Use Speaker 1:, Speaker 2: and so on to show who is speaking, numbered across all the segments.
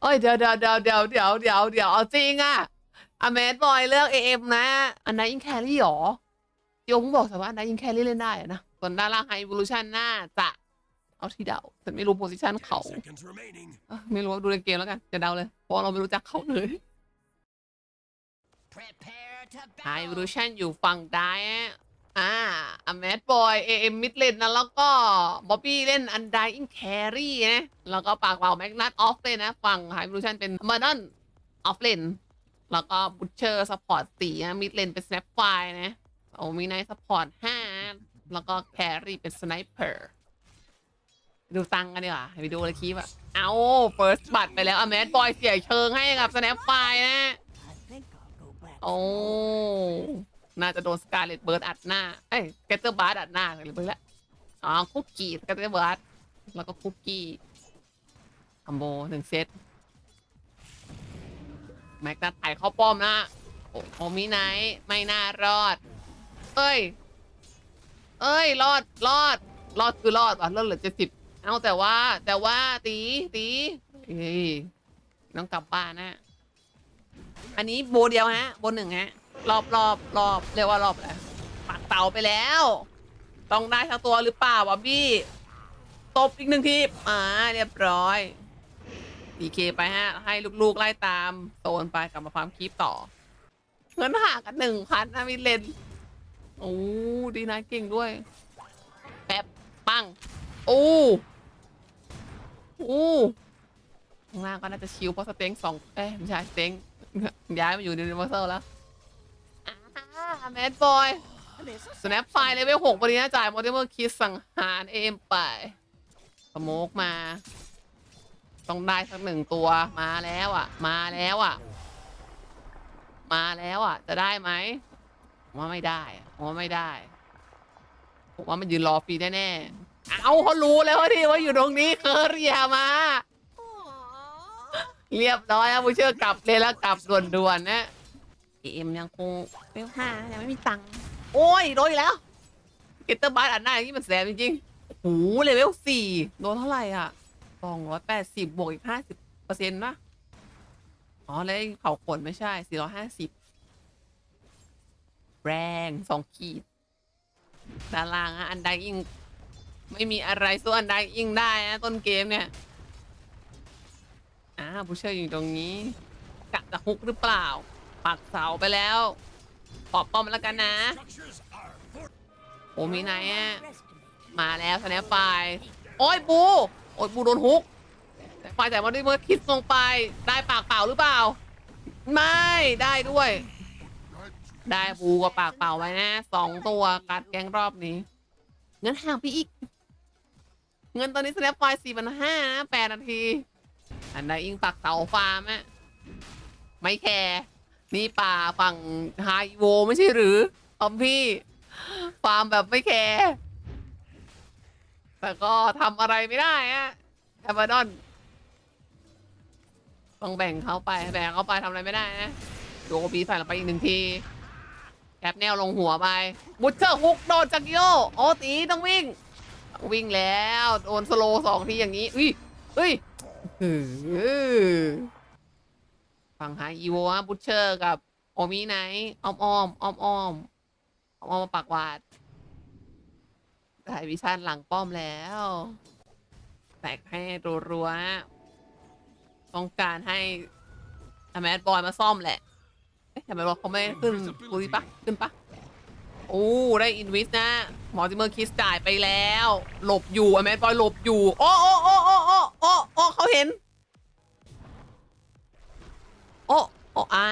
Speaker 1: เอ้ยเดี๋ยวเดี๋ยวเดี๋ยวเดี๋ยวเดี๋ยวเดี๋ยวเดี๋ยวเอาจริงอะอเมดบอยเลือกเอ็มนะ อันนั้นอิงแครี่หรอโยงบอกแต่ว่าอันนั้นอิงแครี่เล่นได้อะนะส่วนด้านล่างไฮบูลูชันน่าจะเอาที่เดาแต่ไม่รู้โพซิชันเขา
Speaker 2: Ten seconds remaining.
Speaker 1: เอ้ยไม่รู้ดูในเกมแล้วกันจะเดาเลยเพราะเราไม่รู้จักเขาเลย
Speaker 3: Prepare to
Speaker 1: ไฮ
Speaker 3: battle.
Speaker 1: บูลูชันอยู่ฝั่งด้าย อะอ่าอเมดบอยเอ็มมิดเลนนะ แล้วก็บ๊อบบี้เล่นอันไดอิงแครี่นะ แล้วก็ปากเปล่าแมกนัตออฟเลยนะ ฝั่งไฮบูลูชันเป็นมาดอนออฟเลนแล้วก็บุชเชอร์สปอร์ตสี่มิดเลนเป็นสแนปไฟนะโอ้มีไนท์สปอร์ตห้าแล้วก็แครี่เป็นสไนเปอร์ดูตังค์กันดีกว่าไปดูเลยคลิปอะเอาเฟิร์สบัตไปแล้วอเมดบอยเสียเชิงให้กับสแนปไฟนะ
Speaker 3: I think I'll go back.
Speaker 1: โอ้ น่าจะโดนสกาเลตเบิร์ดอัดหน้า เอ้ยเกเตอร์บาร์ดอัดหน้าเลยเบิร์ดละอ๋อคุกกี้สกาเลตเบิร์ดแล้วก็คุกกี้คอมโบหนึ่งเซตแม็กนัทไถ่เข้าป้อมนะโอ้โหมีไนท์ไม่น่ารอด เอ้ย เอ้ย รอด รอด รอดคือรอดว่ะรอดเหลือเจ็ดสิบเอาแต่ว่า แต่ว่าตีตีเฮ้ยต้องกลับบ้านนะ อันนี้โบเดียวฮะ โบหนึ่งฮะ รอบรอบรอบเรียกว่ารอบอะไรปักเต่าไปแล้ว ต้องได้ทั้งตัวหรือเปล่าบอบบี้ตบอีกหนึ่งทีอ่าเรียบร้อยดีเคไปฮะ ให้ลูกๆไล่ตามโซนไปกลับมาฟาร์มคีปต่อ เงินห่างกันหนึ่งพันนะมิเลนโอ้ดีนะเก่งด้วยแป๊บปังโอ้โอ้ข้างล่างก็น่าจะชิวเพราะสเต็งสองเอ้ไม่ใช่สเต็งย้ายมาอยู่ในนิเวอร์แซลแล้ว แมดบอย
Speaker 3: This is
Speaker 1: สแนปไฟเลเวลหกวันนี้นะจ่ายมอเตอร์คิสสังหารเอมไปสโมกมา ต้องได้สักหนึ่งตัวมาแล้วอะ มาแล้วอะ มาแล้วอะ จะได้ไหมผมว่าไม่ได้อะผมว่าไม่ได้ผมว่ามันยืนรอฟรีแน่ๆเอาเขารู้แล้วว่าที่ว่าอยู่ตรงนี้เคอเรียมา เรียบร้อยแล้วผู้เชื่อกลับเลยแล้วกลับด่วนๆนะ เอ็มยังคงเวลห้ายังไม่มีตังค์โอ้ยโดนอีกแล้วเกตเตอร์บาร์อันหน้าอย่างนี้มันแสบจริงๆโอ้โหเลเวลสี่โดนเท่าไหร่อะสองร้อยแปดสิบบวกอีกห้าสิบเปอร์เซ็นต์นะอ๋อแล้วไอ้เผาขนไม่ใช่สี่ร้อยห้าสิบแรงสองขีดด้านล่างอะอันใดอิง ไม่มีอะไรสู้อันใดอิงได้นะต้นเกมเนี่ยอ่าผู้เชื่ออยู่ตรงนี้กะจะฮุกหรือเปล่า ปักเสาไปแล้วปอบป้อมแล้วกันนะ โอ้มีไหนอะมาแล้วสแนปไฟโอ้ยบู โอ้ยบูโดนฮุกแต่ไฟแต่ว่าด้วยเมื่อคิดลงไป ได้ปากเปล่าหรือเปล่า ไม่ได้ด้วย ได้บูกับปากเปล่าไว้นะสองตัวกัดแกงรอบนี้ เงินห่างพี่อีก เงินตอนนี้สแนปไฟสี่พันห้านะแปดนาที อันใดอิงปักเสาฟาร์มอะไม่แคร์ นี่ป่าฝั่งไฮโวไม่ใช่หรือออมพี่ฟาร์มแบบไม่แคร์แต่ก็ทำอะไรไม่ได้อะแอมบาดอนต้องแบ่งเขาไปแบ่งเขาไปทำอะไรไม่ได้นะดูโอบีใส่ลงไปอีกหนึ่งทีแคปแนวลงหัวไปบุชเชอร์ฮุกโดนจากโยโอตีต้องวิ่ง วิ่งแล้ว โดนสโลสองทีอย่างนี้อุ้ยอุ้ย ฝั่งหาอีโวะบุชเชอร์กับโอมิไนอ้อมอ้อมอ้อมอ้อมอ้อมอ้อมมาปากวาดได้วิชั่นหลังป้อมแล้ว แตกให้รัวๆต้องการให้แมดบอยมาซ่อมแหละเอ๊ะทำไมรถเขาไม่ขึ้นดูดิปะขึ้นปะโอ้ได้อินวิสนะหมอร์ติเมอร์คิสจ่ายไปแล้ว หลบอยู่แมดบอยหลบอยู่ โอ้โอ้โอ้โอ้โอ้โอ้เขาเห็น โอ้โอ้อ่า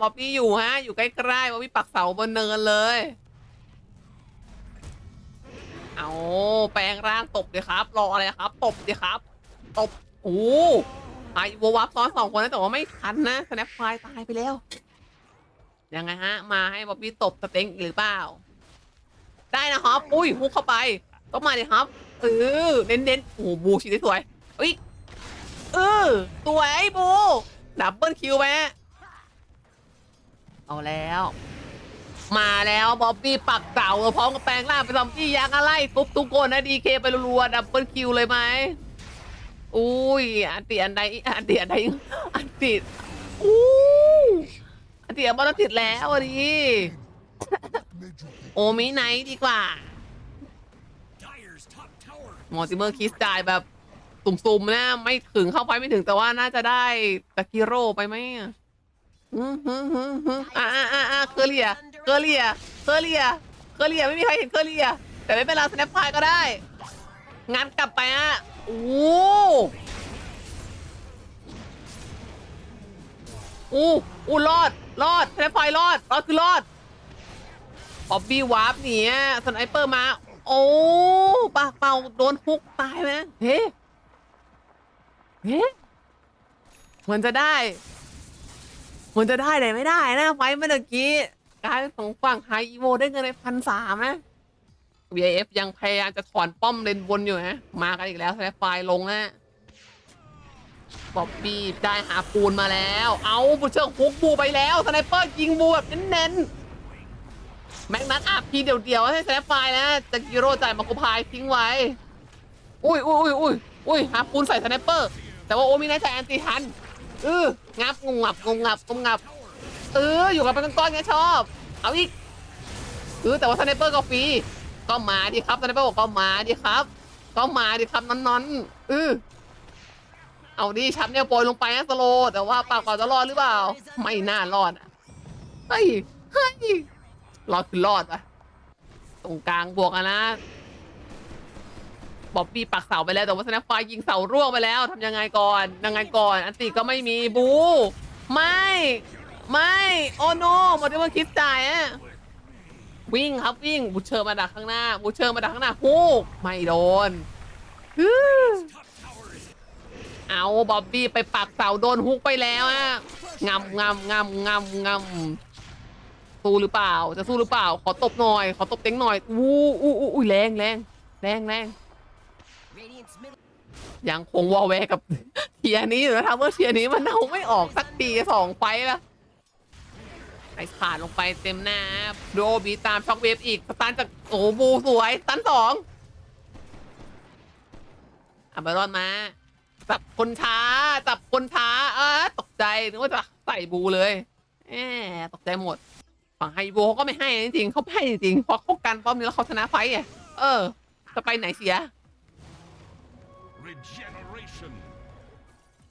Speaker 1: บอบบี้อยู่ฮะ อยู่ใกล้ๆบอบบี้ปักเสาบนเนินเลย เอาแปลงร่างตบเลยครับ รออะไรครับ ตบเลยครับ ตบ โอ้ไอววับซ้อนสองคนนะแต่ว่าไม่ทันนะสแนปไฟตายไปแล้ว ยังไงฮะ มาให้บ๊อบบี้ตบสเต็งหรือเปล่า ได้นะครับ อุ้ยฮุกเข้าไป ต้องมาเลยครับ เออเน้นๆโอ้บูชีได้สวยอุ้ยเออสวยไอ้บู ดับเบิลคิวไปฮะเอาแล้ว มาแล้วบ๊อบบี้ปักเสาพร้อมกับแปลงร่างเป็นซอมบี้ยักษ์อะไรทุบทุกคนนะดีเคไปรัวๆดับเบิลคิวเลยไหมอุ้ยอันติอันใดอันติอันใดอันติอู้อันติอันบอลติดแล้วอะดิโอมิไนท์ดีกว่า
Speaker 2: Dyer's top tower
Speaker 1: มอร์ติเมอร์คิสจ่ายแบบ สุ่มๆนะไม่ถึงเข้าไปไม่ถึงแต่ว่าน่าจะได้ตะกิโร่ไปไหมอะฮึฮึฮึฮึอ่าอ่าอ่าอ่าเคอเรียเคอเรียเคอเรียเคอเรียไม่มีใครเห็นเคอเรียแต่ไม่เป็นไรสแนปพายก็ได้งานกลับไปอะโอ้อู้อู้รอด รอดสแนปพายรอด รอดคือรอดป๊อบบี้วาร์ปหนีอะสไนเปอร์มา โอ้ปากเป่าโดนฮุกตายไหมเฮ้ เฮ้เหมือนจะได้เหมือนจะได้แต่ไม่ได้นะไฟเมื่อกี้กลายเป็นของฝั่งไฮอีโวได้เงินในพันสามนะ VIF ยังพยายามจะถอนป้อมเลนบนอยู่นะมากันอีกแล้วแสไฟลงนะบ๊อบบี้ได้หาปูนมาแล้ว เอาบุเชิงฮุกบูไปแล้วสไนเปอร์ยิงบูแบบเน้นๆแม็กนัทอาพีเดี่ยวๆให้แซฟไฟล์นะจะกิโร่จ่ายมาโคพายทิ้งไว้ อุ้ยอุ้ยอุ้ยอุ้ยอุ้ยหาปูนใส่สไนเปอร์ แต่ว่าโอมินาจ่ายแอนตีทันเอองับงงงับงงงับงงงับ เออ อยู่กับเป็นก้อนๆไงชอบ เอาอีกเออแต่ว่าสไนเปอร์ก็ฟรีก็มาดิครับสไนเปอร์บอกก็มาดิครับ ก็มาดิครับนอนๆเออเอาดิชับเนี่ยโปรยลงไปนะสโล แต่ว่าปากเปล่าจะรอดหรือเปล่า ไม่น่ารอดอะเฮ้ยเฮ้ยรอดคือรอดอะตรงกลางบวกอะนะ บ๊อบบี้ปักเสาไปแล้วแต่ว่าสแนปไฟยิงเสาร่วงไปแล้วทำยังไงก่อนยังไงก่อน อันติก็ไม่มีบู ไม่ไม่โอโนหมดที่มันคิดจ่ายอะวิ่งครับวิ่งบูเชอร์มาดักข้างหน้าบูเชอร์มาดักข้างหน้าฮูกไม่โดนเอาบ๊อบบี้ไปปักเสาโดนฮุกไปแล้วอะงำงำงำงำงำสู้หรือเปล่า จะสู้หรือเปล่า ขอตบหน่อย ขอตบเต็งหน่อยอู้อู้อู้แรงแรงแรงแรง ยังคงวอลแวกับเทียนี้อยู่นะครับว่าเทียนี้มันเอาไม่ออกสักทีสองไฟแล้วไอ้ผ่านลงไปเต็มหน้าโดบีตามช็อกเวฟอีกสตันจากโอ้บูสวยสตันสองอะบารอนมาจับคนช้าจับคนช้าเออตกใจนึกว่าจะใส่บูเลยแหมตกใจหมด ฝั่งไฮโวเขาก็ไม่ให้จริงๆเขาไม่ให้จริงๆเพราะเขากันป้อมนี้แล้วเขาชนะไฟต์ไงเออ จะไปไหนเสีย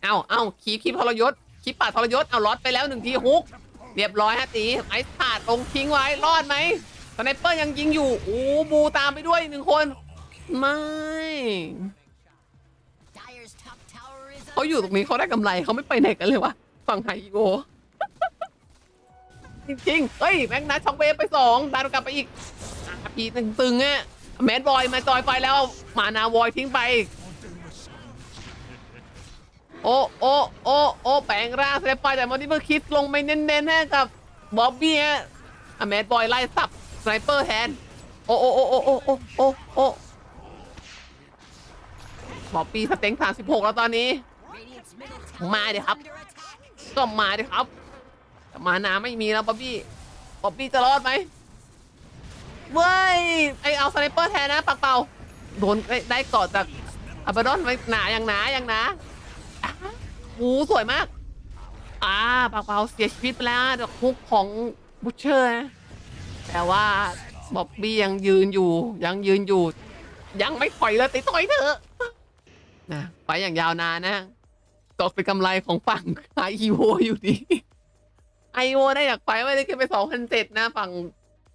Speaker 1: เอาเอาขีขีทรยศขีป่าทรยศเอาล็อตไปแล้วหนึ่งทีฮุก เรียบร้อยฮะตีไอ้ขาดลงทิ้งไว้รอดไหมสไนเปอร์ยังยิงอยู่โอ้บูตามไปด้วยหนึ่งคน ไม่
Speaker 3: Dyer's top tower is
Speaker 1: เขาอยู่ตรงนี้เขาได้กำไรเขาไม่ไปไหนกันเลยวะฝั่งไฮอีโกจริงๆเฮ้ยแม็กนัทช็อกเวฟไปสองดันกลับไปอีกอะพีตึงๆอะแมดบอยมาจอยไฟแล้ว มานาวอยทิ้งไป โอ้โอ้โอ้โอ้แปลงร่างสเตปไปแต่มอนิเตอร์คิดลงไปเน้นๆให้กับบ๊อบบี้ฮะอะแมดบอยไล่สับสไนเปอร์แทน โอ้โอ้โอ้โอ้โอ้โอ้โอ้โอ้บอบบี้สเต็งสามสิบหกแล้วตอนนี้
Speaker 3: Radiant's middle
Speaker 1: มาดิครับ ก็มาเดิครับมานาไม่มีแล้วบ๊อบบี้บ๊อบบี้จะรอดไหมเว้ยไอเอาสไนเปอร์แทนนะปักเป่าโดนได้เกาะจากอับดอนไว้หนาอย่างหนาอย่างหนา หูสวยมาก อ่าปักเป่าเสียชีวิตไปแล้วจากคุกของบุชเชอร์นะแต่ว่าบ๊อบบี้ยังยืนอยู่ ยังยืนอยู่ ยังไม่ถอยเลยติดถอยเถอะนะไปอย่างยาวนานนะตกเป็นกำไรของฝั่งไอโวอยู่ดีไอโวได้จากไฟไม่ได้แค่ไปสองพันเจ็ดนะ ฝั่ง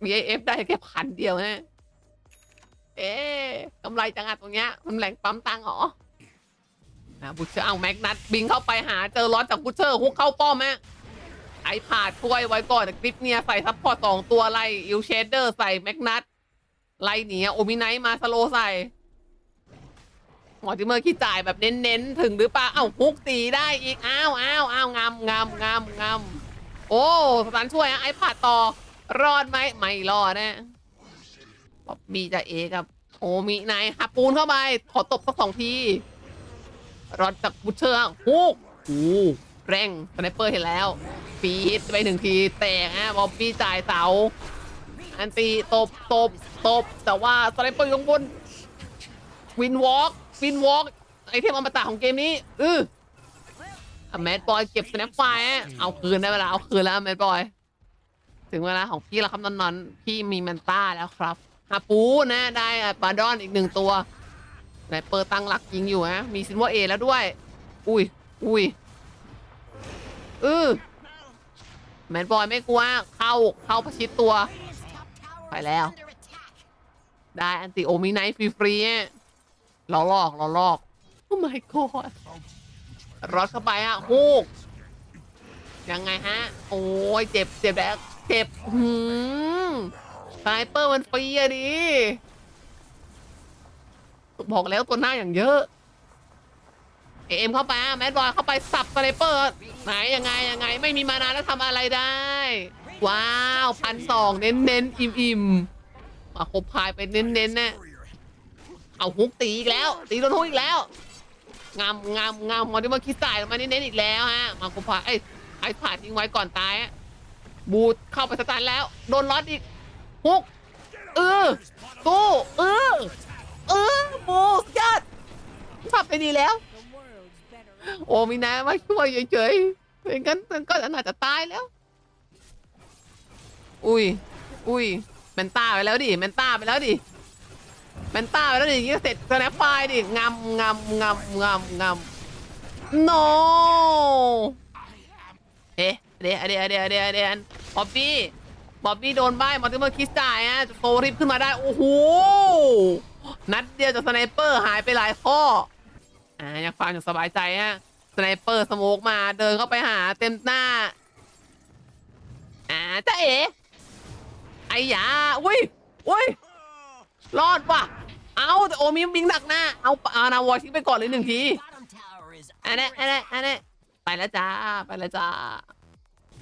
Speaker 1: VAF ได้แค่พันเดียวนะ เอ๊กำไรจังอะตรงเนี้ย มันแหล่งปั๊มตังค์เหรอ นะบุชเชอร์เอาแม็กนัทบิงเข้าไปหาเจอร้อนจากบุชเชอร์ฮุกเข้าป้อมแฮะไอผาดช่วยไว้ก่อนแต่คลิปเนียใส่ซัพพอร์ตสองตัวไล่อิลเชเดอร์ใส่แม็กนัทไล่หนีโอมิไนท์มาสโลใส่หมอติเมอร์ขี้จ่ายแบบเน้นๆ ถึงหรือเปล่าเอ้าฮุกตีได้อีกอ้าวอ้าวอ้าวงามงามงามงามโอ้สตันช่วยอะไอ้ผ่าต่อ รอดไหมไม่รอดนะป๊อบบี้จะเอกับโอมิไนายหับปูนเข้าไปขอตบสักสองที รอดจากบุชเชอร์อะฮุกโอ้แรงสไนเปอร์เห็นแล้วฟีดไปหนึ่งทีแตกฮะบอบบี้จ่ายเสาอันตีตบตบตบ แต่ว่าสไนเปอร์อยู่ข้างบนวินวอล์กวินวอล์กไอเทมอมตะของเกมนี้เอออแมดบอยเก็บสแนปไฟล์อะเอาคืนได้เวลาเอาคืนแล้วแมดบอยถึงเวลาของพี่แล้วครับนอนๆพี่มีแมนต้าแล้วครับฮาปูนะได้อะบาดอนอีกหนึ่งตัว ไนเปิดตั้งหลักยิงอยู่ฮะ มีซินวอเอแล้วด้วย อุ้ย อุ้ยเออแมนบอยไม่กลัว เข้า เข้าประชิดตัว
Speaker 3: Radiant's top tower
Speaker 1: Phải
Speaker 3: is
Speaker 1: leo.
Speaker 3: under attack.
Speaker 1: ได้อันติโอมิไนท์ฟรีๆอะล้อลอกล้อลอกโอ้ my god รอดเข้าไปอะฮูก ยังไงฮะ โอ้ยเจ็บเจ็บแล้วเจ็บหืมสไนเปอร์มันฟรีอะดิ บอกแล้วตัวหน้าอย่างเยอะเอ็มเข้าไปแมดบอยเข้าไปสับสไนเปอร์ไหนยังไงยังไง ไม่มีมานาแล้วทำอะไรได้ ว้าวพันสองเน้นเน้นอิ่มอิ่มมาคบพายไปเน้นเน้นๆนะ
Speaker 2: Warrior.
Speaker 1: เอาฮุกตีอีกแล้ว ตีโดนฮุกอีกแล้ว งามงามงามมอดิมาคิดตายมาเน้นๆอีกแล้วฮะมาคบพายเอ้ไอ้ผ่าทิ้งไว้ก่อนตายบูทเข้าไปสตาร์แล้ว โดนล็อตอีกฮุกเออสู้เออ เออบูสุดยอดทำไปดีแล้ว โอ้มีนามาช่วยเฉยๆไม่งั้นมันก็น่าจะตายแล้ว อุ้ย อุ้ยแมนต้าไปแล้วดิแมนต้าไปแล้วดิแมนต้าไปแล้วดิอย่างงี้ก็เสร็จสแนปไฟดิงำงำงำงำงำ no เอ๊ะเดี๋ยวเดี๋ยวเดี๋ยวเดี๋ยวเดี๋ยวบ๊อบบี้บ๊อบบี้โดนใบมอติเมอร์คิสจ่ายฮะโฟริปขึ้นมาได้ โอ้โห นัดเดียวจากสไนเปอร์หายไปหลายข้อ อ่ายากฟังอย่างสบายใจฮะ สไนเปอร์สโมกมาเดินเข้าไปหาเต็มหน้า อ่าจ้าเอ๋ไอ้ยาอุ้ยอุ้ยรอดว่ะ เอาแต่โอมีบิงดักหน้า เอาเอานาวอทิ้งไปก่อนเลยหนึ่งที อันนี้อันนี้อันนี้ไปแล้วจ้า ไปแล้วจ้า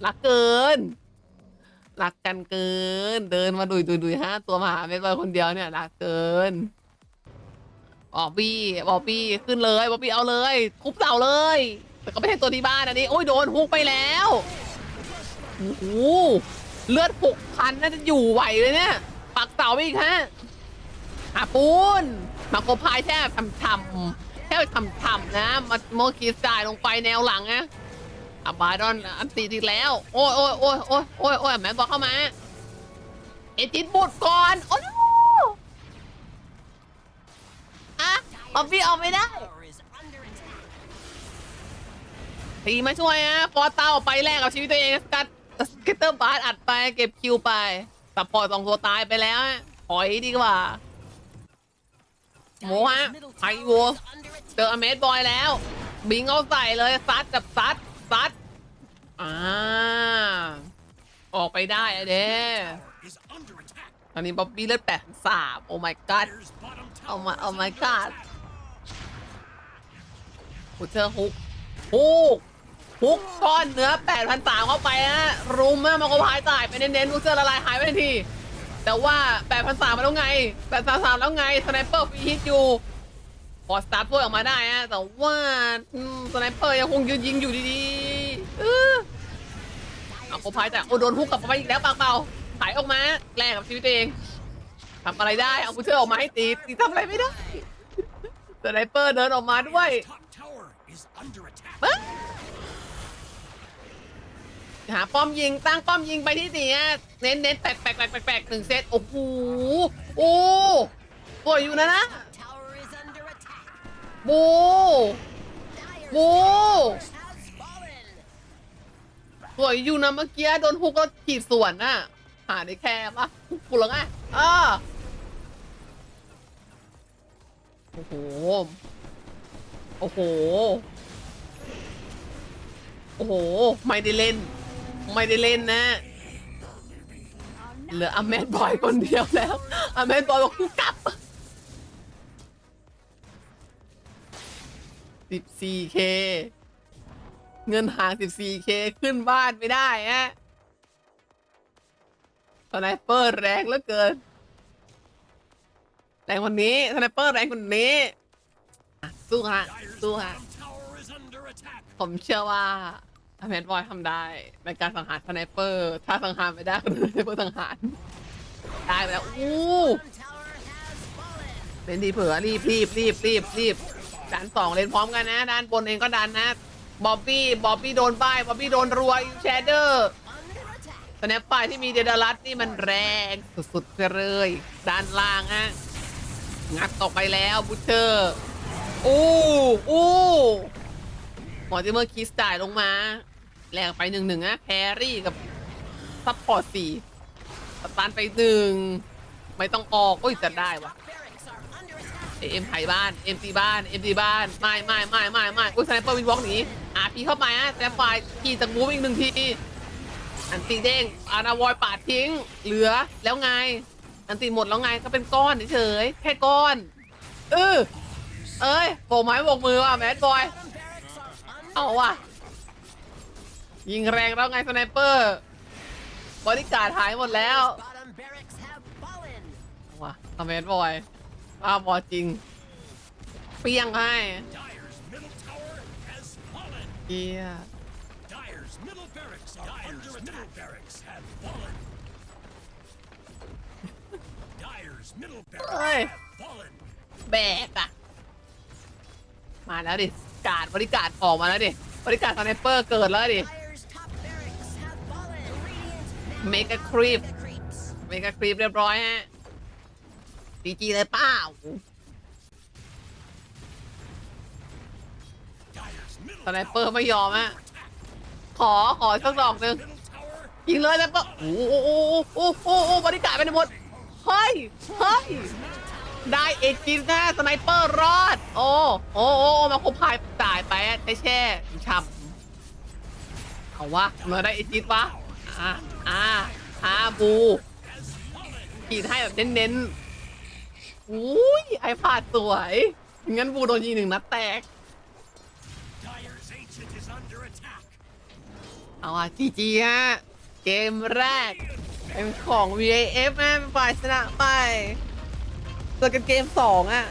Speaker 1: รักเกิน รักกันเกิน เดินมาดุยดุยดุยห้าตัวมาหาเม็ดบอยคนเดียวเนี่ย รักเกิน บอบบี้บอบบี้ขึ้นเลยบอบบี้เอาเลยทุบเสาเลย แต่ก็ไม่ใช่ตัวที่บ้านอันนี้โอ้ยโดนฮุกไปแล้วโอ้โหเลือดหกพันน่าจะอยู่ไหวเลยเนี่ยปักเสาไปอีกฮะหาปูนมาโกพายแทบทำทำๆแทบทำทำๆนะมาโมคีสจ่ายลงไปแนวหลังนะอาบาดอนอันตีอีกแล้ว โอ้ยโอ้ยโอ้ยโอ้ยโอ้ยโอ้ยแม่บอกเข้ามา เอจิตบุดก่อนโอ้ย ออบบี้เอาไม่ได้ทีมาช่วยฮะฟอเต้าไปแลกกับชีวิตตัวเองสกัดสเกตเตอร์บาร์อัดไปเก็บคิวไปสับพอร์ตสองตัวตายไปแล้วถอยดีกว่าโมฮะไฮโว
Speaker 3: is under
Speaker 1: เจออเมดบอยแล้ว บิงเอาใส่เลยซัดกับซัดซัดอ่าออกไปได้อะเด้
Speaker 2: Tower is under attack.
Speaker 1: ตอนนี้บ๊อบบี้เลือดแปดสามโอ้ my god
Speaker 2: Dyer's bottom tower
Speaker 1: Oh my-
Speaker 2: is
Speaker 1: oh my God.
Speaker 2: Attack.
Speaker 1: กูเจอฮุกฮุกฮุกก้อนเนื้อแปดพันสามเข้าไปฮะรุมแม่มันก็พายตายไปเน้นๆกูเจอละลายหายไปทันที แต่ว่าแปดพันสามมาแล้วไงแปดพันสามแล้วไงสไนเปอร์ฟีฮิตอยู่พอสตาร์ทถ้วออกมาได้ฮะแต่ว่าสไนเปอร์ยังคงยืนยิงอยู่ดีๆเออเอาโคพายแต่โอ้โดนฮุกกลับมาอีกแล้วปากเปล่าหายออกมาแลกกับชีวิตตัวเองทำอะไรได้ เอาบูเชอร์ออกมาให้ตีตีทำอะไรไม่ได้สไนเปอร์เดินออกมาด้วย หาป้อมยิงตั้งป้อมยิงไปที่สี่ฮะเน้นเน้นแปลกแปลกแปลกแปลกหนึ่งเซตโอ้โหโอ้สวยอยู่นะนะ
Speaker 3: Tower is under attack.
Speaker 1: บูสวยอยู่นะเมื่อกี้โดนฮุกแล้วขีดส่วนน่ะหาได้แค่ปะฮุกกูเหรอไงอ่าโอ้โห โอ้โห โอ้โห ไม่ได้เล่น ไม่ได้เล่นนะ เหลืออเมดบอยคนเดียวแล้วอเมดบอยบอกกูกลับ 14k เงินห่าง 14k ขึ้นบ้านไม่ได้ฮะสไนเปอร์แรงเหลือเกิน แรงวันนี้สไนเปอร์แรงกว่านี้ สู้ฮะสู้ฮะผมเชื่อว่า อเมดบอยทำได้ในการสังหารสไนเปอร์ ถ้าสังหารไม่ได้ก็สไนเปอร์สังหารได้ไปแล้ว อู้ เป็นดีเผื่อรีบรีบรีบรีบรีบใจดันสองเลนพร้อมกันนะ ด้านบนเองก็ดันนะบ๊อบบี้บ๊อบบี้โดนป้ายบ๊อบบี้โดนรัวแชเดอร์สแนปไฟที่มีเดดารัสนี่มันแรงสุดๆไปเลยด้านล่างฮะงัดออกไปแล้วบูเชอร์อู้อู้หมอจิเมอร์คิสจ่ายลงมา แรงไปหนึ่งหนึ่งนะแพรรี่กับซัพพอร์ตสี่สตันไปหนึ่งไม่ต้องออกโอ้ยจะได้วะเอ็มไทยบ้านเอ็มตีบ้านเอ็มตีบ้านไม่ไม่ไม่ไม่ไม่อุ้ยสไนเปอร์วินวอล์กหนีอาพีเข้าไปฮะแต่ฝ่ายขี่จากมูฟอีกหนึ่งทีอันตีเด้งอานาวอยปาดทิ้ง เหลือแล้วไง อันตีหมดแล้วไงก็เป็นก้อนเฉยแค่ก้อนเออเอ้ยโบกไม้โบกมือว่ะแมดบอยเอาว่ะ ยิงแรงแล้วไงสไนเปอร์บริการหายหมดแล้วว้าอเมนบอยอ้าวบอจริง เปี้ยงให้เฮียเฮ้
Speaker 2: ย
Speaker 1: แบกอะมาแล้วดิ การบริการออกมาแล้วดิ บริการสไนเปอร์เกิดแล้วดิ
Speaker 3: Radiant now
Speaker 1: Make a creep.
Speaker 3: the creeps.
Speaker 1: เมกะครีปเรียบร้อยฮะดีจีเลยเปล่าสไนเปอร์ไม่ยอมฮะ ขอขอสักดอกหนึ่งยิงเลยแล้วก็โอ้โหโอ้โหโอ้โหโอ้บริการไปหมด เฮ้ย เฮ้ย ได้เอกกินนะสไนเปอร์รอด โอ้โอ้โอ้มาคบพายจ่ายไปใช้แช่ช่ำเอาวะมาได้เอกกินวะอ่า อ่าอาบูขีดให้แบบเน้นๆอุ้ยไอพาดสวยงั้นบูโดนยิงหนึ่งนัดแตก เอาอะจีจีฮะ เกมแรก เป็นของ VAF แม่เป็นฝ่ายชนะไปเจอกันเกมสองอะ